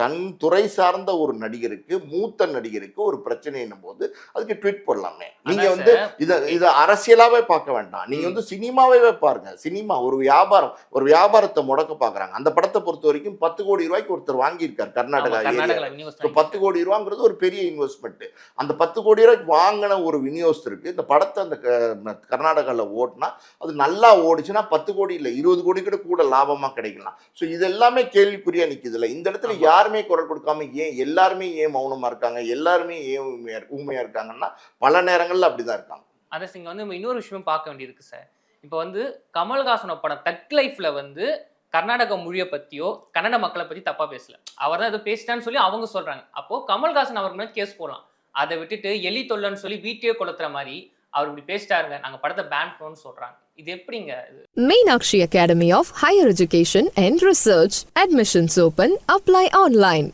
தன் துறை சார்ந்த ஒரு நடிகருக்கு மூத்த நடிகருக்கு ஒரு பிரச்சனைன்னும் போது அதுக்கு ட்வீட் போடலாமே. நீங்க வந்து இத இத அரசியலாவே பார்க்க வேண்டாம். நீங்க வந்து சினிமாவே பாருங்க. சினிமா ஒரு வியாபாரம் ஒரு வியாபாரத்தை முடக்க பாக்குறாங்க. அந்த படத்தை பொறுத்த வரைக்கும் பத்து கோடி ரூபாய்க்கு ஒருத்தர் வாங்கியிருக்காரு கர்நாடகா பத்து கோடி ரூபாங்கிறது ஒரு பெரிய இன்வெஸ்ட்மெண்ட் அந்த பத்து கோடி ரூபாய்க்கு வாங்கின ஒரு விநியோகஸ்தருக்கு இந்த படத்தை அந்த கர்நாடகாவில் ஓட்டினா அது நல்லா ஓடிச்சுன்னா பத்து கோடி இல்லை இருபது கோடி கூட கூட லாபமாக கிடைக்கலாம். ஸோ இது எல்லாமே கேள்விக்குறியா நிற்குதுல்ல இந்த இடத்துல ஆமா. யாருமே குரல் கொடுக்காம ஏன் எல்லாருமே ஏன் மௌனமா இருக்காங்க? எல்லாருமே ஏன் உண்மையா ஊமையா இருக்காங்கன்னா பல நேரங்கள்ல அப்படிதான் இருக்காங்க. அதை இங்க வந்து நம்ம இன்னொரு விஷயம் பார்க்க வேண்டியிருக்கு சார் இப்போ வந்து கமல்ஹாசனோட படம் தக் லைஃப்ல வந்து கர்நாடக மொழியை பத்தியோ கன்னட மக்களை பத்தி தப்பா பேசல. அவர் தான் ஏதோ பேசிட்டான்னு சொல்லி அவங்க சொல்றாங்க. அப்போ கமல்ஹாசன் அவர் மேலே கேஸ் போடலாம். அதை விட்டுட்டு எலி தொல்லன்னு சொல்லி வீட்டையே கொளுத்துற மாதிரி அவர் இப்படி பேசிட்டாருங்க நாங்கள் படத்தை பேன் பண்ணணும்னு சொல்கிறாங்க இது எப்படிங்க Meenakshi academy of higher education and research admissions open apply online